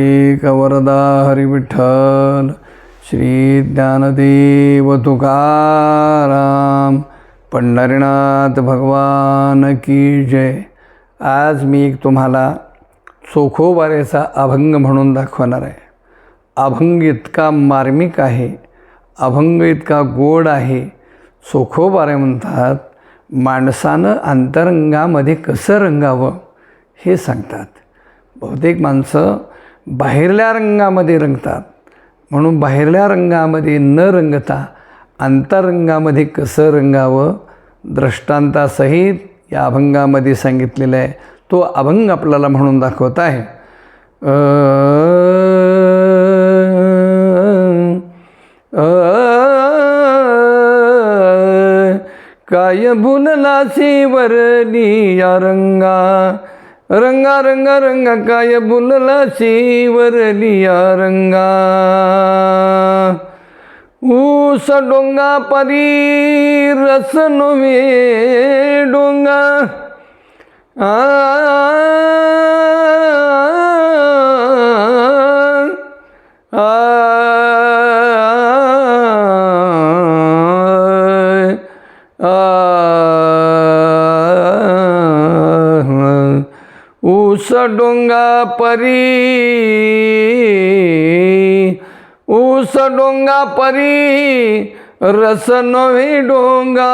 एक हरिविठ्ठल श्री ज्ञानदेव तुकाराम पंढरीनाथ भगवान की जय. आज मी एक तुम्हाला चोखोबारेचा अभंग म्हणून दाखवणार आहे. अभंग इतका मार्मिक आहे अभंग इतका गोड आहे. चोखोबारे म्हणतात माणसानं अंतरंगामध्ये कसं रंगावं हे सांगतात. बहुतेक माणसं बाहेरल्या रंगामध्ये रंगतात. म्हणून बाहेरल्या रंगामध्ये न रंगता अंतरंगामध्ये कसं रंगावं? दृष्टांतासहित या अभंगामध्ये सांगितलेलं आहे. तो अभंग आपल्याला म्हणून दाखवत आहे. काय बुललासी वरली या रंगा? रंगा रंगा रंगा काय बुललासी वरली या रंगा ऊस डोंगा परी रस नोवे डोंगा आ ऊस डोंगा परी ऊस डोंगा परी रस नव्हे डोंगा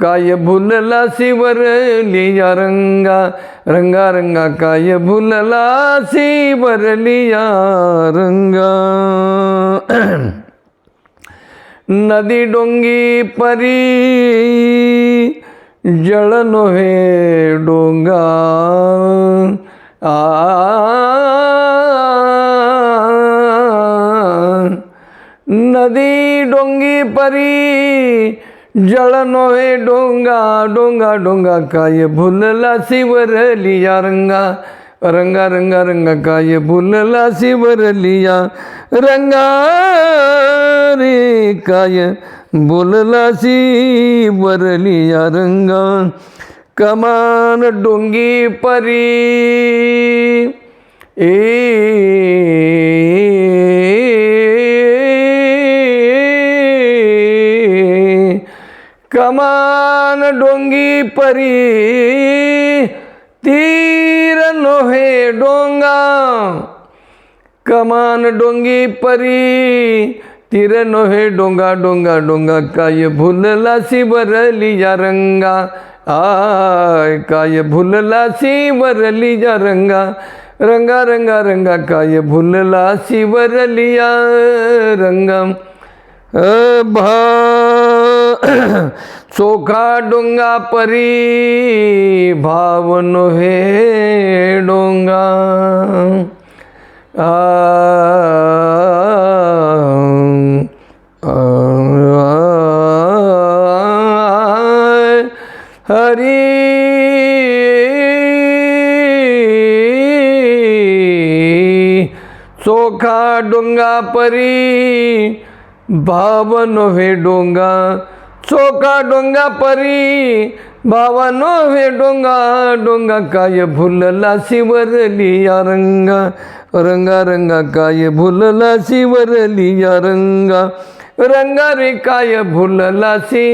काय भुलला शिवरली या रंगा रंगा रंगा काय भुलला शिवरली या रंगा नदी डोंगी परी जळ नोहे डोंगा आ नदी डोंगी परी जळ नोहे डोंगा डोंगा डोंगा काय भुलला शिवरली या रंगा रंगा रंगा रंगा काय भुलला शिवरली या रंगा रे काय बोलला सी वरली या रंगा कमान डोंगी परी। ए कमान डोंगी परी तीर नोहे डोंगा। कमान डोंगी परी तीर नोहे डोंगा डोंगा डोंगा काय भुलला सी बरली या रंगा? आय काय भुलला सी बरली या रंगा? रंगा रंगा रंगा काय भुलला सी बरली या रंगा? भा चोखा डोंगा परी भाव नोहे डोंगा? आ हरी चोखा डोंगा परी भाव नोहे डोंगा. चोखा डोंगा परी भावा नोहे डोंगा. डोंगा काय भुलला शिवरली या रंगा. रंगा रंगा काय भुलला शिवरली या रंगा. रंगा रे काय भुलला सी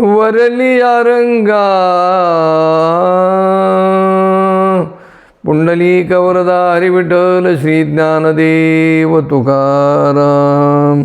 वरली या रंगा पुंडलिक वरदा हरिविठ्ठल श्री ज्ञानदेव तुकाराम